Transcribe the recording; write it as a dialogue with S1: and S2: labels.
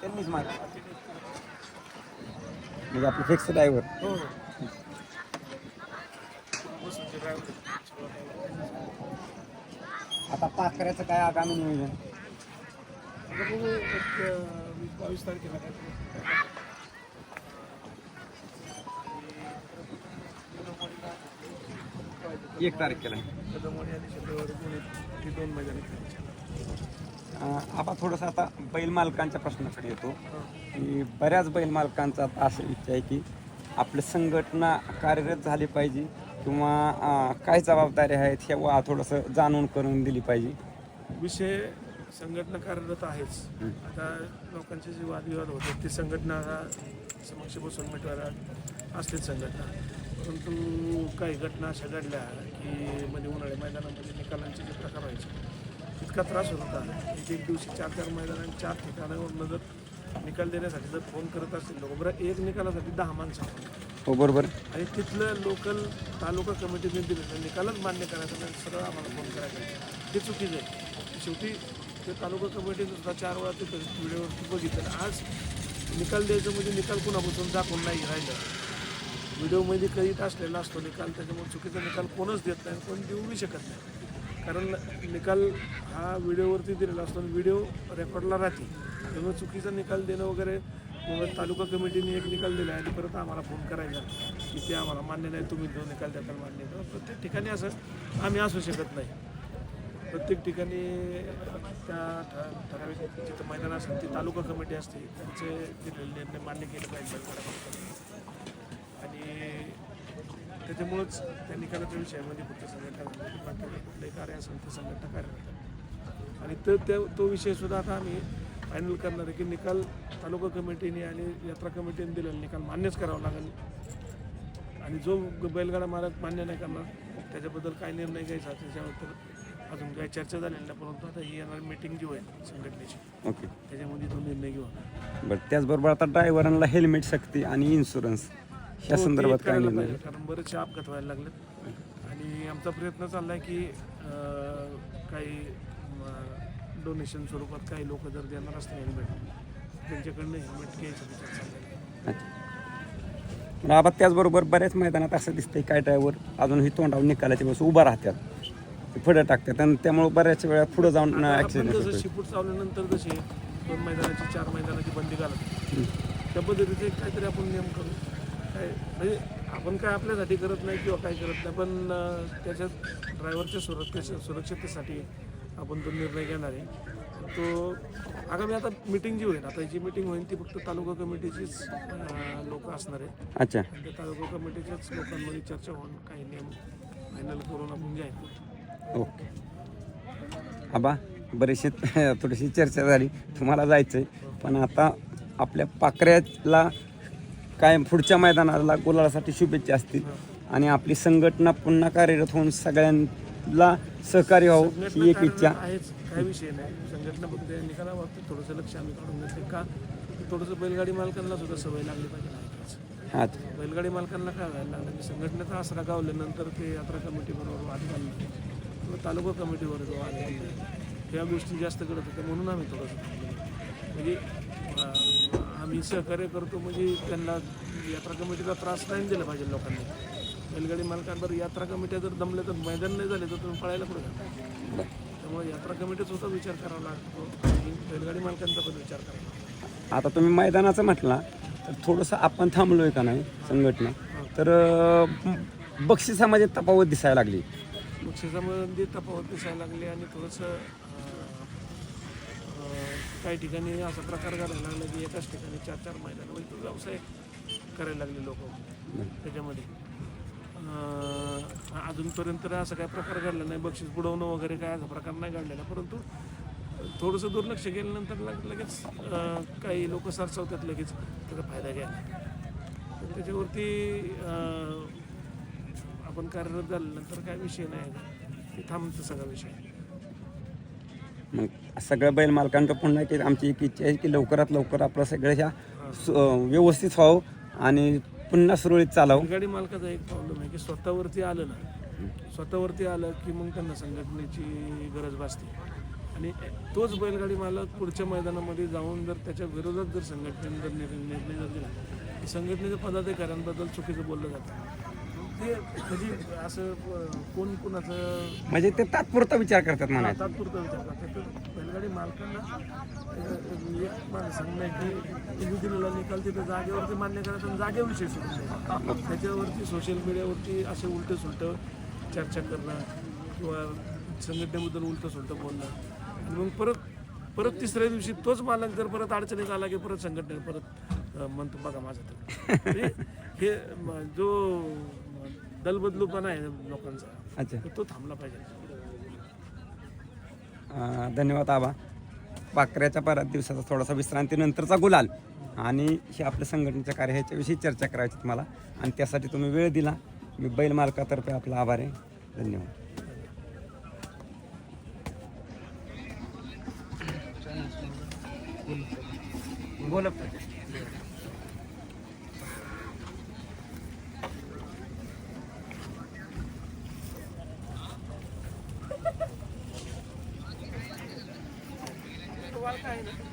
S1: त्यांनीच मार म्हणजे आपलं फिक्स ड्रायव्हर
S2: हो.
S1: आता पाकऱ्याचं काय आगामी नियोजन?
S2: बघू एक वीस बावीस तारखेला काय
S1: एक तारखेला.
S2: कदमवाडी आणि शुक्रवारी पुणे हे दोन मैदानी खेळायचे.
S1: आपण थोडंसं आता बैल मालकांच्या प्रश्नाकडे येतो. की बऱ्याच बैल मालकांचा आता असं इच्छा आहे की आपली संघटना कार्यरत झाली पाहिजे किंवा काय जबाबदारी आहेत हे वा थोडंसं जाणून करून दिली पाहिजे.
S2: विषय संघटना कार्यरत आहेच. आता लोकांचे जे वादविवाद होते ते संघटना समक्ष बसून मिटवायला असतील संघटना. परंतु काही घटना अशा घडल्या की म्हणजे उन्हाळी मैदानामध्ये निकालांचे जे प्रकार व्हायचे इतका त्रास होत होता. एक एक दिवशी चार चार मैदान चार ठिकाणावरनं जर निकाल देण्यासाठी जर फोन करत असतील लोक बरं एक निकालासाठी दहा माणसं
S1: हो बरोबर.
S2: आणि तिथलं लोकल तालुका कमिटीने दिलेलं निकालच मान्य करायचं नाही सरळ आम्हाला फोन करायचा ते चुकीचं आहे. शेवटी ते तालुका कमिटीने सुद्धा चार वेळा ते व्हिडिओवरती बघितलं. आज निकाल द्यायचं म्हणजे निकाल कुणापासून दाखवून नाही राहिलं. व्हिडिओमध्ये कधीच असलेला असतो निकाल त्याच्यामुळे चुकीचा निकाल कोणच देत नाही कोण देऊही शकत नाही. कारण निकाल हा व्हिडिओवरती दिलेला असतो आणि व्हिडिओ रेकॉर्डला राहते. त्यामुळे चुकीचा निकाल देणं वगैरे मग तालुका कमिटीने एक निकाल दिला आणि परत आम्हाला फोन करायचा की ते आम्हाला मान्य नाही तुम्ही जो निकाल देताल मान्य नाही. प्रत्येक ठिकाणी असं आम्ही असू शकत नाही. प्रत्येक ठिकाणी त्या ठ- ठराविक जिथं मैदान असेल ती तालुका कमिटी असते. त्यांचे दिलेले निर्णय मान्य केले पाहिजे. आणि त्याच्यामुळंच त्या निकालाच्या विषयामध्ये फक्त संघटना. बाकी कुठलंही कार्य असेल ते संघटना कार्यरत आहे. आणि तो त्या तो विषय सुद्धा आता आम्ही फायनल करणार आहे की निकाल तालुका कमिटीने आणि यात्रा कमिटीने दिलेला निकाल मान्यच करावा लागेल आणि जो बैलगाडा मालक मान्य नाही करणार त्याच्याबद्दल काय निर्णय घ्यायचा त्याच्यावर तर अजून काही चर्चा झालेली नाही परंतु आता ही येणार मीटिंग जी होईल संघटनेची
S1: ओके
S2: त्याच्यामध्ये तो निर्णय घेऊ.
S1: बरं त्याचबरोबर आता ड्रायव्हरांना हेल्मेट सक्ती आणि इन्शुरन्स ह्या
S2: ते
S1: संदर्भात काय निर्णय
S2: पाहिजे, कारण बरेचसे अपघात व्हायला लागलेत. आणि आमचा प्रयत्न चाललाय की अं, काही डोनेशन स्वरूपात काही लोक जर देणार असतील हेल्मेट त्यांच्याकडनं हेल्मेट घ्यायचं विचार
S1: पण आता त्याचबरोबर बऱ्याच मैदानात असं दिसतंय काय ड्रायव्हर अजूनही तोंडावर निकालाच्या वेळेस उभा राहतात. ते पुढे टाकतात आणि त्यामुळे बऱ्याच वेळा पुढे जाऊन
S2: आता आपण
S1: ॲक्सिडेंट
S2: जसं शिपूट चावल्यानंतर जसे दोन मैदानाची चार मैदानाची बंदी घालत त्या पद्धतीचे काहीतरी आपण नियम करू. काय म्हणजे आपण काय आपल्यासाठी करत नाही किंवा काय करत नाही पण त्याच्यात ड्रायव्हरच्या सुरक्षे सुरक्षिततेसाठी आपण तो निर्णय घेणार आहे. तो आगामी आता मिटिंग जी होईल आता जी मिटिंग होईल ती फक्त तालुका कमिटीचीच लोक असणार आहे
S1: अच्छा.
S2: त्या तालुका कमिटीच्याच लोकांमध्ये चर्चा होऊन काही नियम फायनल करून आपण जाईल
S1: ओके. आबा बरीचशी थोडीशी चर्चा झाली. तुम्हाला जायचंय. पण आता आपल्या पाकऱ्याला काय पुढच्या मैदानाला गुलालासाठी शुभेच्छा असतील. आणि आपली संघटना पुन्हा कार्यरत होऊन सगळ्यांना सहकार्य व्हावं ही एक इच्छा.
S2: आहेच. काही विषय नाही. संघटना या निकालाबाबतीत थोडंसं लक्ष आम्ही काढून घेतले का? थोडंसं बैलगाडी मालकांना सुद्धा सवय लागली पाहिजे. बैलगाडी मालकांना काय व्हायला लागलं? की संघटनेचा आसरा गावल्यानंतर ते यात्रा कमिटीबरोबर वाद किंवा तालुका कमिटीवर जो वाद घालणे. ह्या गोष्टी जास्त करत होत्या. म्हणून आम्ही थोडंसं. म्हणजे आम्ही सहकार्य करतो म्हणजे त्यांना यात्रा कमिटीचा त्रास नाही दिला पाहिजे लोकांनी. बैलगाडी मालकांवर यात्रा कमिट्या जर दमल्या तर मैदान नाही झाले तर तुम्ही पळायला जाता त्यामुळे यात्रा कमिटीचा सुद्धा विचार करावा लागतो आणि बैलगाडी मालकांचा पण विचार करावा लागतो.
S1: आता तुम्ही मैदानाचं म्हटला तर थोडंसं आपण थांबलोय का नाही संघटना? तर अं, बक्षिसामध्ये तफावत दिसायला लागली.
S2: बक्षिसामध्ये तफावत दिसायला लागली आणि थोडंसं काही ठिकाणी असा प्रकार घडायला लागला की एकाच ठिकाणी चार चार महिन्याला म्हणजे व्यवसाय करायला लागले लोक. त्याच्यामध्ये. अजूनपर्यंत तर असा काही प्रकार घडला नाही. बक्षीस बुडवणं वगैरे काय असा प्रकार नाही घडलेला. परंतु थोडंसं दुर्लक्ष केल्यानंतर लग- लगेच काही लोक सरसवतात लगेच. त्याचा फायदा घ्यायला. त्याच्यावरती आपण कार्यरत झाल्यानंतर काय विषय नाही. ते थांबतं सगळा विषय.
S1: मग सगळ्या बैल मालकांचं पुन्हा की आमची एक इच्छा आहे की लवकरात लवकर आपलं सगळ्या ह्या सु- अं, व्यवस्थित व्हावं आणि पुन्हा सुरळीत चालावं.
S2: गाडी मालकाचा एक प्रॉब्लेम आहे की स्वतःवरती आलं ना स्वतःवरती आलं की मग त्यांना संघटनेची गरज भासते. आणि तोच बैलगाडी मालक पुढच्या मैदानामध्ये जाऊन जर त्याच्या विरोधात जर संघटनेने जर निर्णय निर्णय जर दिला तर संघटनेच्या पदाधिकाऱ्यांबद्दल चुकीचं बोललं जातं. ते कधी असं अं, कोण कोणाचं
S1: म्हणजे ते तात्पुरता विचार करतात म्हणा
S2: तात्पुरता विचार करतात. तर बैलगाडी मालकांना अं, एक माझं म्हणणं आहे की टी दिलेला निकाल तिथे जागेवरती मान्य आणि जागेविषयी द्यायचा. त्याच्यावरती सोशल मीडियावरती असे उलट सुलट चर्चा करणं किंवा संघटनेबद्दल उलट सुलट बोलणं. आणि मग परत परत तिसऱ्या दिवशी तोच मालक जर परत अडचणीत आला की परत संघटने परत अं, म्हणतो बघा माझं तर. हे हे म- जो दलबदलूपणा आहे लोकांचा.
S1: अच्छा.
S2: तर तो थांबला पाहिजे.
S1: अं, धन्यवाद आबा. पाकऱ्याच्या परत दिवसाचा थोडासा विश्रांतीनंतरचा गुलाल. आणि हे आपल्या संघटनेच्या कार्य ह्याच्याविषयी चर्चा करायची तुम्हाला. आणि त्यासाठी तुम्ही वेळ दिला. मी बैल मालकातर्फे आपला आभार आहे. धन्यवाद. बोला.
S2: काय आहे ना